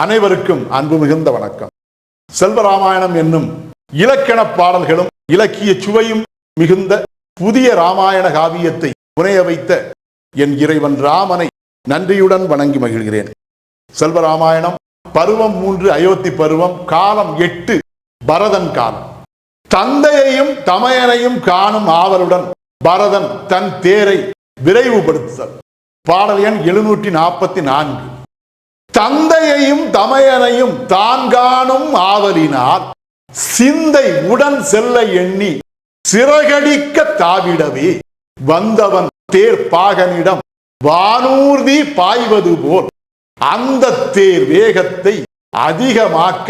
அனைவருக்கும் அன்பு மிகுந்த வணக்கம். செல்வராமாயணம் என்னும் இலக்கண பாடல்களும் இலக்கிய சுவையும் மிகுந்த புதிய ராமாயண காவியத்தை புனைய வைத்த என் இறைவன் ராமனை நன்றியுடன் வணங்கி மகிழ்கிறேன். செல்வராமாயணம் பருவம் மூன்று அயோத்தி பருவம் காலம் எட்டு பரதன் காலம். தந்தையையும் தமையனையும் காணும் ஆவலுடன் பரதன் தன் தேரை விரைவுபடுத்துதல். பாடல் எண் எழுநூற்றி நாற்பத்தி நான்கு. தந்தையையும் தமையனையும் தான் காணும் ஆவலினால் சிந்தை உடன் செல்ல எண்ணி சிறகடிக்க தாவிடவே வந்தவன் தேர் பாகனிடம் வானூர்தி பாய்வது போல் அந்த தேர் வேகத்தை அதிகமாக்க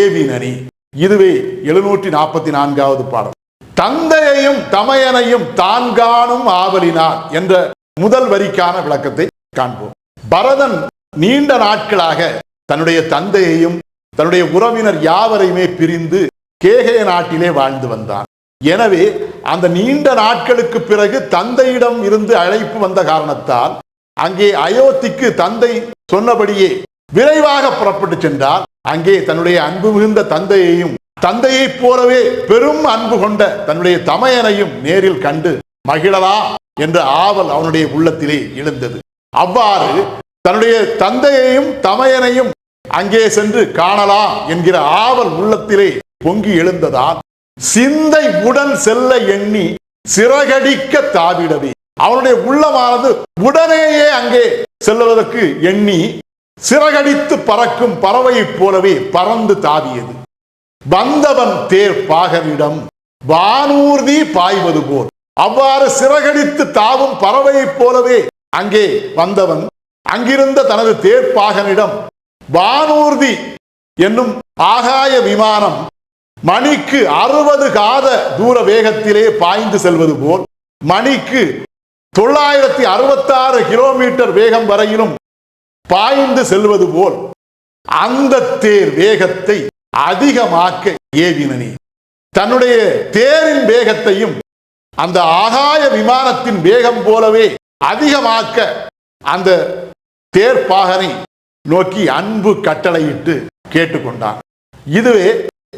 ஏவினனே. இதுவே எழுநூற்றி நாற்பத்தி நான்காவது பாடல். தந்தையையும் தமையனையும் தான் காணும் ஆவலினார் என்ற முதல் வரிக்கான விளக்கத்தை காண்போம். பரதன் நீண்ட நாட்களாக தன்னுடைய தந்தையையும் தன்னுடைய உறவினர் யாவரையுமே பிரிந்து கேகய நாட்டிலே வாழ்ந்து வந்தான். எனவே அந்த நீண்ட நாட்களுக்கு பிறகு தந்தையிடம் இருந்து அழைப்பு வந்த காரணத்தால் அங்கே அயோத்திக்கு தந்தை சொன்னபடியே விரைவாக புறப்பட்டு சென்றால் அங்கே தன்னுடைய அன்பு மிகுந்த தந்தையையும் தந்தையைப் போலவே பெரும் அன்பு கொண்ட தன்னுடைய தமையனையும் நேரில் கண்டு மகிழலாம் என்ற ஆவல் அவனுடைய உள்ளத்திலே எழுந்தது. அவ்வாறு தன்னுடைய தந்தையையும் தமையனையும் அங்கே சென்று காணலாம் என்கிற ஆவல் உள்ளத்திலே பொங்கி எழுந்ததால் சிந்தை உடன் செல்ல எண்ணி சிறகடிக்க தாவிடவே. அவனுடைய உள்ளமானது உடனேயே அங்கே செல்லுவதற்கு எண்ணி சிறகடித்து பறக்கும் பறவையைப் போலவே பறந்து தாவியது. வந்தவன் தேர் பாகவிடம் வானூர்தி பாய்வது போல். அவ்வாறு சிறகடித்து தாவும் பறவையைப் போலவே அங்கே வந்தவன் அங்கிருந்த தனது தேர்ப்பாகனிடம் வானூர்தி என்னும் ஆகாய விமானம் மணிக்கு அறுபது காத தூர வேகத்திலே பாய்ந்து செல்வது போல் மணிக்கு தொள்ளாயிரத்தி அறுபத்தாறு கிலோமீட்டர் வேகம் வரையிலும் பாய்ந்து செல்வது போல் அந்த தேர் வேகத்தை அதிகமாக்க ஏவினனே. தன்னுடைய தேரின் வேகத்தையும் அந்த ஆகாய விமானத்தின் வேகம் போலவே அதிகமாக்க அந்த தேர்ப்பாகனை நோக்கி அன்பு கட்டளையிட்டு கேட்டுக்கொண்டான். இதுவே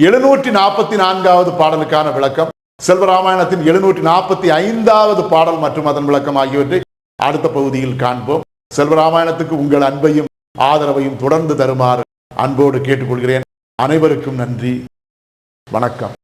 எழுநூற்றி நாற்பத்தி நான்காவது பாடலுக்கான விளக்கம். செல்வராமாயணத்தின் எழுநூற்றி நாற்பத்தி ஐந்தாவது பாடல் மற்றும் அதன் விளக்கம் ஆகியவற்றை அடுத்த பகுதியில் காண்போம். செல்வராமாயணத்துக்கு உங்கள் அன்பையும் ஆதரவையும் தொடர்ந்து தருமாறு அன்போடு கேட்டுக்கொள்கிறேன். அனைவருக்கும் நன்றி. வணக்கம்.